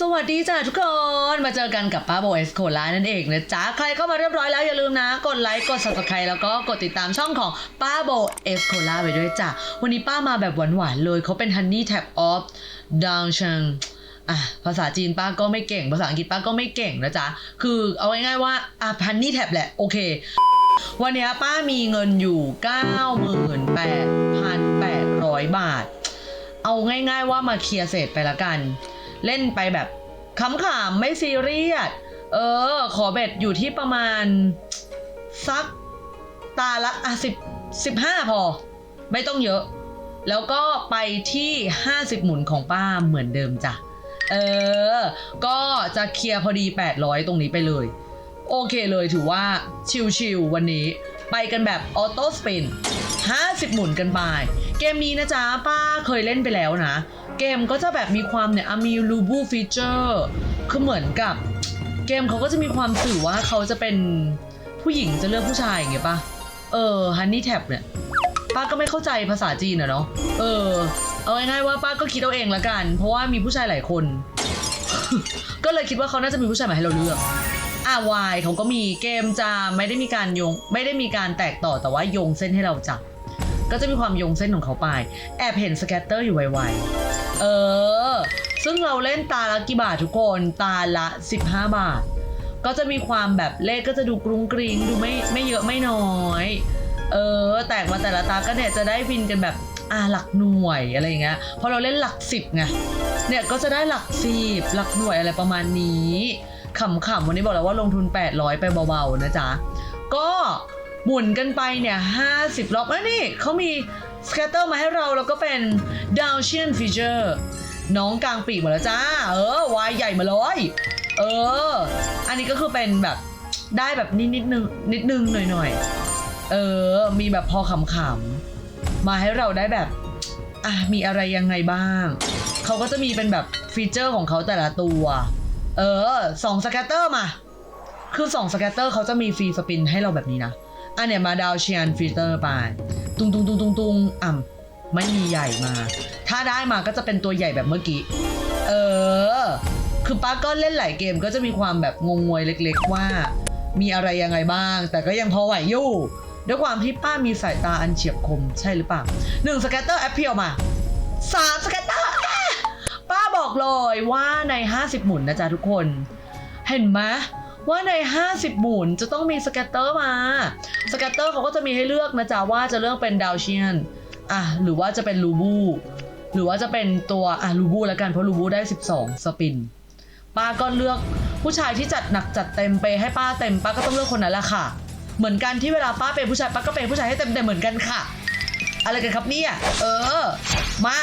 สวัสดีจ้าทุกคน มาเจอกันกับป้าโบเอสโคลานั่นเองนะจ๊ะ ใครเข้ามาเรียบร้อยแล้วอย่าลืมนะ กดไลค์กด subscribe แล้วก็กดติดตามช่องของป้าโบเอสโคลาไปด้วยจ้ะ วันนี้ป้ามาแบบหวานๆเลยเขาเป็น Honey Tap of d o w n c h a n g อะภาษาจีนป้าก็ไม่เก่ง ภาษาอังกฤษป้าก็ไม่เก่งนะจ๊ะ คือเอาง่ายๆว่าอะ Honey Tap แหละ โอเค วันนี้ป้ามีเงินอยู่ 98,800 บาท เอาง่ายๆว่ามาเคลียร์เสร็จไปละกัน เล่นไปแบบขำๆไม่ซีเรียส เออ ขอเบ็ดอยู่ที่ประมาณ สักตาละอะสิบสิบห้าพอ ไม่ต้องเยอะ แล้วก็ไปที่ 50 หมุนของป้าเหมือนเดิมจ้ะ เออ ก็จะเคลียร์พอดี 800 ตรงนี้ไปเลย โอเคเลยถือว่าชิลๆวันนี้ ไปกันแบบออโต้สปิน 50 หมุนกันไป เกมนี้นะจ๊ะป้าเคยเล่นไปแล้วนะ เกมก็จะแบบมีความเนี่ยมีลูบูฟีเจอร์คือเหมือนกับเกมเขาก็จะมีความสื่อว่าเขาจะเป็นผู้หญิงจะเลือกผู้ชายอย่างเงี้ยปะเออฮันนี่แท็บเนี่ยป้าก็ไม่เข้าใจภาษาจีนอะเนาะเออ เอาง่ายๆว่าป้าก็คิดเอาเองละกัน เพราะว่ามีผู้ชายหลายคน ก็เลยคิดว่าเขาน่าจะมีผู้ชายมาให้เราเลือกอ่าวายเขาก็มีเกมจะไม่ได้มีการโยง ไม่ได้มีการแตกต่อแต่ว่าโยงเส้นให้เราจับ ก็จะมีความโยงเส้นของเขาไป แอบเห็นสแกตเตอร์อยู่ไวๆ เออ ซึ่งเราเล่นตาละกี่บาททุกคน ตาละ 15 บาท ก็จะมีความแบบเลขก็จะดูกรุงกริงดูไม่ไม่เยอะไม่น้อย เออ แตกมาแต่ละตาก็เนี่ยจะได้วินกันแบบอ่าหลักหน่วยอะไรอย่างเงี้ยพอเราเล่นหลักสิบไง เนี่ยก็จะได้หลักสิบหลักหน่วยอะไรประมาณนี้ขำๆวันนี้บอกแล้วว่าลงทุน 800 ไปเบาๆนะจ๊ะ ก็ หมุนกันไปเนี่ย50รอบแล้วนี่เขามีสแกตเตอร์มาให้เราแล้วก็เป็น d o w n c h i a n feature น้องกลางปีกมาแล้วจ้า เออวายใหญ่มาเลย เออ อันนี้ก็คือเป็นแบบได้แบบนิดนิดนึงนิดนึงหน่อยหน่อยเออ มีแบบพอขำๆ มาให้เราได้แบบ อะ มีอะไรยังไงบ้าง เขาก็จะมีเป็นแบบฟีเจอร์ของเขาแต่ละตัว เออสองสแกตเตอร์มา คือสองสแกตเตอร์เขาจะมีฟรีสปินให้เราแบบนี้นะ อันเนี้ยมาดาวเชียนฟิลเตอร์ไป ตุงตุงตุงตุงตุงอ่ำไม่มีใหญ่มา ถ้าได้มาก็จะเป็นตัวใหญ่แบบเมื่อกี้ เออ คือป้าก็เล่นหลายเกมก็จะมีความแบบงงงวยเล็กๆว่า มีอะไรยังไงบ้าง แต่ก็ยังพอไหวอยู่ ด้วยความที่ป้ามีสายตาอันเฉียบคมใช่หรือเปล่าหนึ่งสแกตเตอร์แอปเพียวมาสามสแกตเตอร์ป้าบอกเลยว่าใน 50 หมุนนะจ๊ะทุกคน เห็นไหม ว่าใน 50 หมุนจะต้องมีสแกตเตอร์มา สแกตเตอร์เขาก็จะมีให้เลือกนะจ๊ะว่าจะเลือกเป็นดาวเชียนอะหรือว่าจะเป็นลูบูหรือว่าจะเป็นตัวอะลูบูแล้วกันเพราะลูบูได้ 12 สปิน ป้าก็เลือกผู้ชายที่จัดหนักจัดเต็มไปให้ป้าเต็มป้าก็ต้องเลือกคนนั้นแหละค่ะ เหมือนกันที่เวลาป้าเป็นผู้ชายป้าก็เป็นผู้ชายให้เต็มเต็มเหมือนกันค่ะ อะไรกันครับเนี่ยเออ มา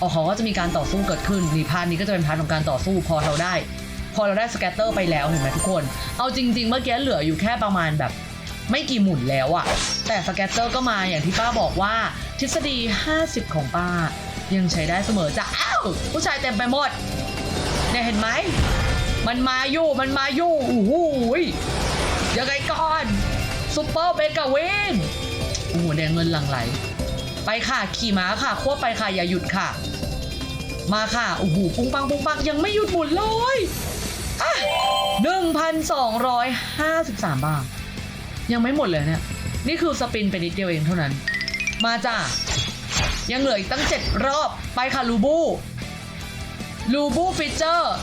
อ๋อเขาก็จะมีการต่อสู้เกิดขึ้นนี่พาร์ทนี้ก็จะเป็นพาร์ทของการต่อสู้พอเราได้ พอเราได้สแกตเตอร์ไปแล้วเห็นไหมทุกคน เอาจริง ๆ เมื่อกี้เหลืออยู่แค่ประมาณแบบไม่กี่หมุนแล้วอะแต่สแกตเตอร์ก็มาอย่างที่ป้าบอกว่าทฤษฎี 50 ของป้า ยังใช้ได้เสมอจ้ะอ้าวผู้ชายเต็มไปหมดเนี่ยเห็นไหม มันมาอยู่มันมาอยู่โอ้โหยยังไงก่อนซุปเปอร์เบกาเวนโอ้โหแดงเงินหลั่งไหล ไปค่ะขี่ม้าค่ะควบไปค่ะอย่าหยุดค่ะ มาค่ะโอ้โหปุ้งปังปุ้งปังยังไม่หยุดหมุนเลย อะหนึ่งพันสองร้อยห้าสิบสามบาท ยังไม่หมดเลยเนี่ย นี่คือสปินไปนิดเดียวเองเท่านั้น มาจ้ายังเหลืออีกตั้งเจ็ดรอบไปค่ะลูบูลูบูฟิเจอร์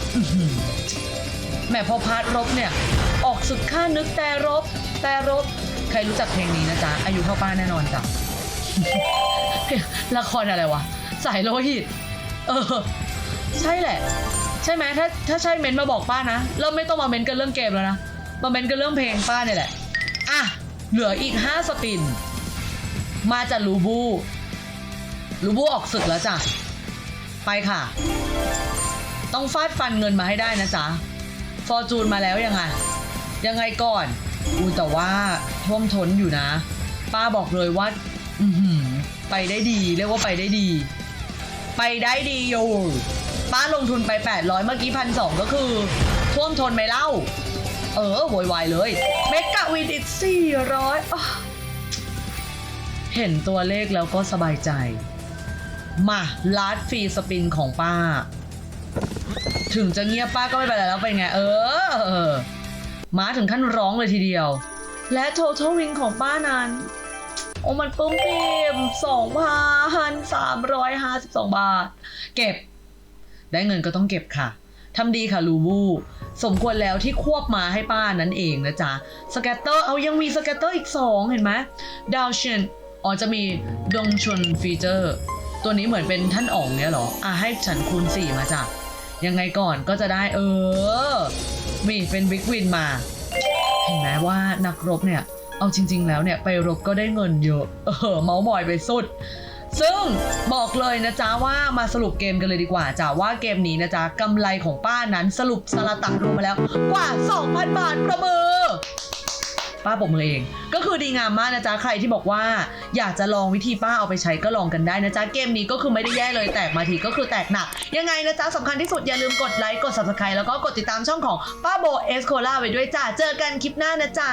แหมพอพาร์ทรบเนี่ย ออกสุดค่านึกแต่รบ แต่รบ ใครรู้จักเพลงนี้นะจ๊ะ อายุเท่าป้าแน่นอนจ้ะละครอะไรวะ สายโลหิต เออ ใช่แหละ ช่ไหมถ้าถ้าใช่เม้นมาบอกป้านะเริ่มไม่ต้องมาเม้นกันเรื่องเกมแล้วนะมาเม้นกันเรื่องเพลงป้าเนี่ยแหละอะเหลืออีก5สปิน มาจากลูบูลูบูออกศึกแล้วจ้ะไปค่ะ ต้องฟาดฟันเงินมาให้ได้นะจ๊ะฟอร์จูนมาแล้วยังไงยังไงก่อนอูแต่ว่าท่วมท้นอยู่นะ ป้าบอกเลยว่าอืไปได้ดี เรียกว่าไปได้ดี ไปได้ดีอยู่ ป้าลงทุนไป 800 เมื่อกี้พันสก็คือ ท่วมทนไหมเล่า เออโวยวายเลย เมกะวินอีก400อ้อเห็นตัวเลขแล้วก็สบายใจ มาลาดฟรีสปินของป้า ถึงจะเงียบป้าก็ไม่เป็นไรแล้วเป็นไง เออม้าถึงขั้นร้องเลยทีเดียว และ total win ของป้านั้นโอ้มันปึ้มปิมสองพันสามร้อยห้าสิบสองบาท เก็บ ได้เงินก็ต้องเก็บค่ะ ทำดีค่ะลูบูสมควรแล้วที่ควบมาให้ป้านั้นเองนะจ๊ะ สแกตเตอร์เอายังมีสแกตเตอร์อีก 2 เห็นไหมดาวเชนอ๋อจะมีดงชนฟีเจอร์ ตัวนี้เหมือนเป็นท่านอ๋องเนี่ยหรอ อะให้ฉันคูณ 4 มาจ้ะ ยังไงก่อนก็จะได้เออ มีเป็นบิ๊กวินมา เห็นไหมว่านักรบเนี่ย เอาจริง ๆ แล้วเนี่ยไปรบก็ได้เงินเยอะ เออ เมาส์มอยไปสุด ซึ่งบอกเลยนะจ๊ะว่ามาสรุปเกมกันเลยดีกว่าจ้ะว่าเกมนี้นะจ๊ะกำไรของป้านั้นสรุปสละตักรวมมาแล้วกว่า 2,000 บาทประมือ ป้าปรบมือเอง ก็คือดีงามมากนะจ๊ะใครที่บอกว่า อยากจะลองวิธีป้าเอาไปใช้ก็ลองกันได้นะจ๊ะเกมนี้ก็คือไม่ได้แย่เลยแตกมาทีก็คือแตกหนัก ยังไงนะจ๊ะสำคัญที่สุดอย่าลืมกดไลค์กด subscribe แล้วก็กดติดตามช่องของป้าโบเอสโคลาไว้ด้วยจ้าเจอกันคลิปหน้านะจ๊ะ